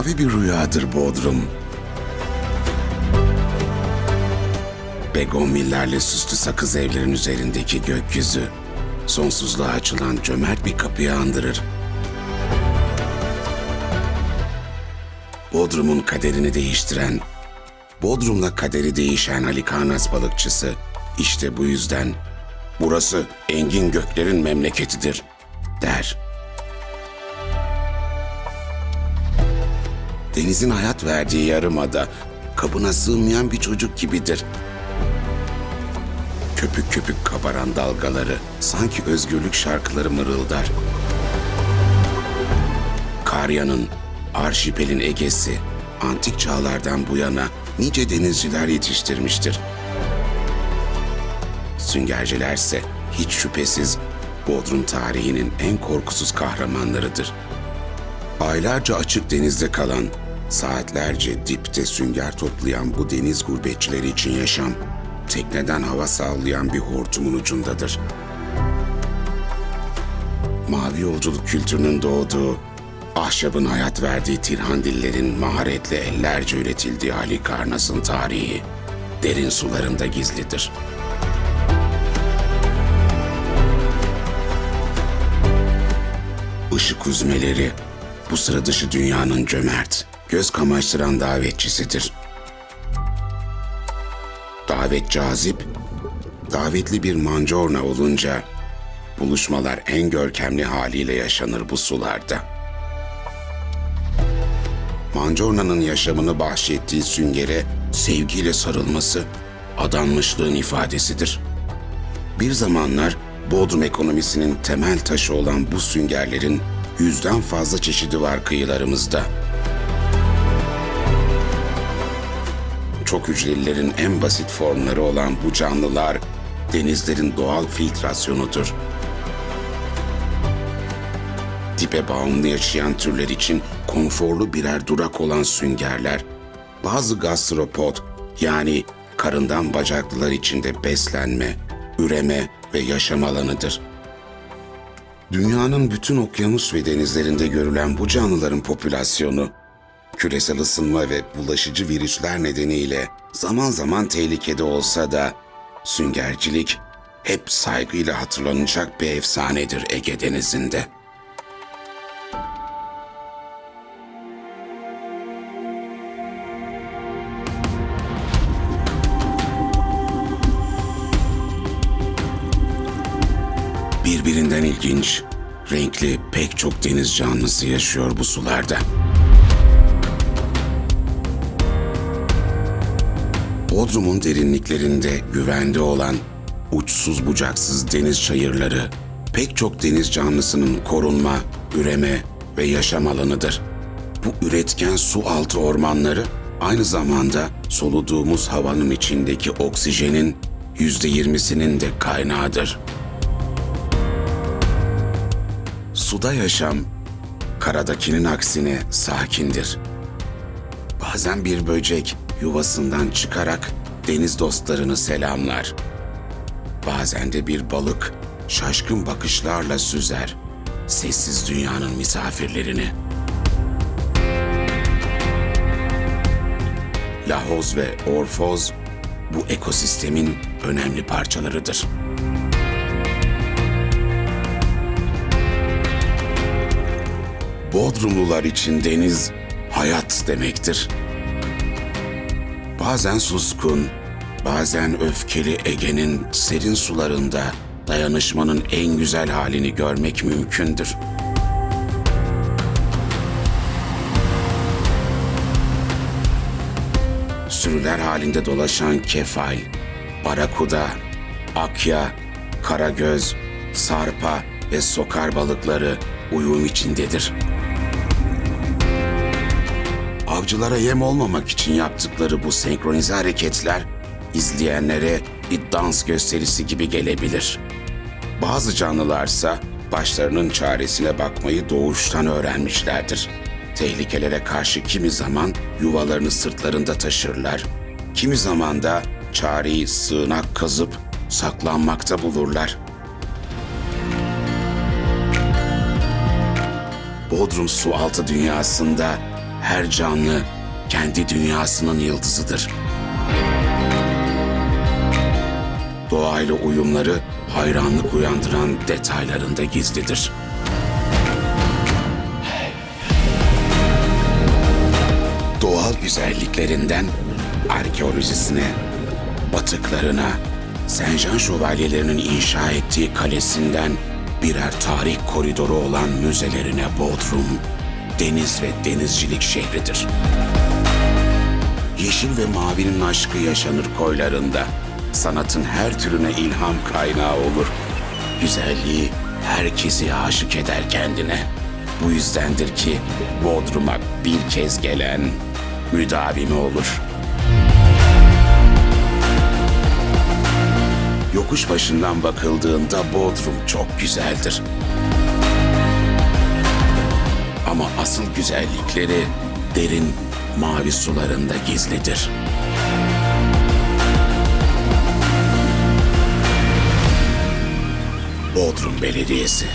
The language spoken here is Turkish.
Mavi bir rüyadır Bodrum. Begonvillerle süslü sakız evlerin üzerindeki gökyüzü, sonsuzluğa açılan cömert bir kapıyı andırır. Bodrum'un kaderini değiştiren, Bodrum'la kaderi değişen Ali Karnas balıkçısı, işte bu yüzden burası engin göklerin memleketidir, der. Denizin hayat verdiği yarımada kabına sığmayan bir çocuk gibidir. Köpük köpük kabaran dalgaları sanki özgürlük şarkıları mırıldar. Karya'nın, arşipelin egesi, antik çağlardan bu yana nice denizciler yetiştirmiştir. Süngercilerse hiç şüphesiz Bodrum tarihinin en korkusuz kahramanlarıdır. Aylarca açık denizde kalan, saatlerce dipte sünger toplayan bu deniz gurbetçileri için yaşam, tekneden hava sağlayan bir hortumun ucundadır. Mavi yolculuk kültürünün doğduğu, ahşabın hayat verdiği Tirhandillerin maharetle ellerce üretildiği Halikarnas'ın tarihi, derin sularında gizlidir. Işık huzmeleri, bu sıra dışı dünyanın cömert, göz kamaştıran davetçisidir. Davet cazip, davetli bir mancorna olunca buluşmalar en görkemli haliyle yaşanır bu sularda. Mancorna'nın yaşamını bahşettiği süngere sevgiyle sarılması adanmışlığın ifadesidir. Bir zamanlar Bodrum ekonomisinin temel taşı olan bu süngerlerin yüzden fazla çeşidi var kıyılarımızda. Çok hücrelilerin en basit formları olan bu canlılar denizlerin doğal filtrasyonudur. Dibe bağımlı yaşayan türler için konforlu birer durak olan süngerler, bazı gastropod yani karından bacaklılar için de beslenme, üreme ve yaşam alanıdır. Dünyanın bütün okyanus ve denizlerinde görülen bu canlıların popülasyonu, küresel ısınma ve bulaşıcı virüsler nedeniyle zaman zaman tehlikede olsa da süngercilik hep saygıyla hatırlanacak bir efsanedir Ege Denizi'nde. Birbirinden ilginç, renkli pek çok deniz canlısı yaşıyor bu sularda. Bodrum'un derinliklerinde güvende olan uçsuz bucaksız deniz çayırları pek çok deniz canlısının korunma, üreme ve yaşam alanıdır. Bu üretken su altı ormanları aynı zamanda soluduğumuz havanın içindeki oksijenin yüzde yirmisinin de kaynağıdır. Suda yaşam, karadakinin aksine sakindir. Bazen bir böcek yuvasından çıkarak deniz dostlarını selamlar. Bazen de bir balık şaşkın bakışlarla süzer sessiz dünyanın misafirlerini. Lahoz ve orfoz bu ekosistemin önemli parçalarıdır. Bodrumlular için deniz hayat demektir. Bazen suskun, bazen öfkeli Ege'nin serin sularında dayanışmanın en güzel halini görmek mümkündür. Sürüler halinde dolaşan kefal, barakuda, akya, karagöz, sarpa ve sokar balıkları uyum içindedir. Avcılara yem olmamak için yaptıkları bu senkronize hareketler izleyenlere bir dans gösterisi gibi gelebilir. Bazı canlılarsa başlarının çaresine bakmayı doğuştan öğrenmişlerdir. Tehlikelere karşı kimi zaman yuvalarını sırtlarında taşırlar, kimi zaman da çareyi sığınak kazıp saklanmakta bulurlar. Bodrum su altı dünyasında her canlı kendi dünyasının yıldızıdır. Doğayla uyumları hayranlık uyandıran detaylarında gizlidir. Doğal güzelliklerinden arkeolojisine, batıklarına, Senjan şövalyelerinin inşa ettiği kalesinden birer tarih koridoru olan müzelerine Bodrum, deniz ve denizcilik şehridir. Yeşil ve mavinin aşkı yaşanır koylarında. Sanatın her türüne ilham kaynağı olur. Güzelliği herkesi aşık eder kendine. Bu yüzdendir ki Bodrum'a bir kez gelen müdavimi olur. Yokuş başından bakıldığında Bodrum çok güzeldir. Ama asıl güzellikleri derin mavi sularında gizlidir. Bodrum Belediyesi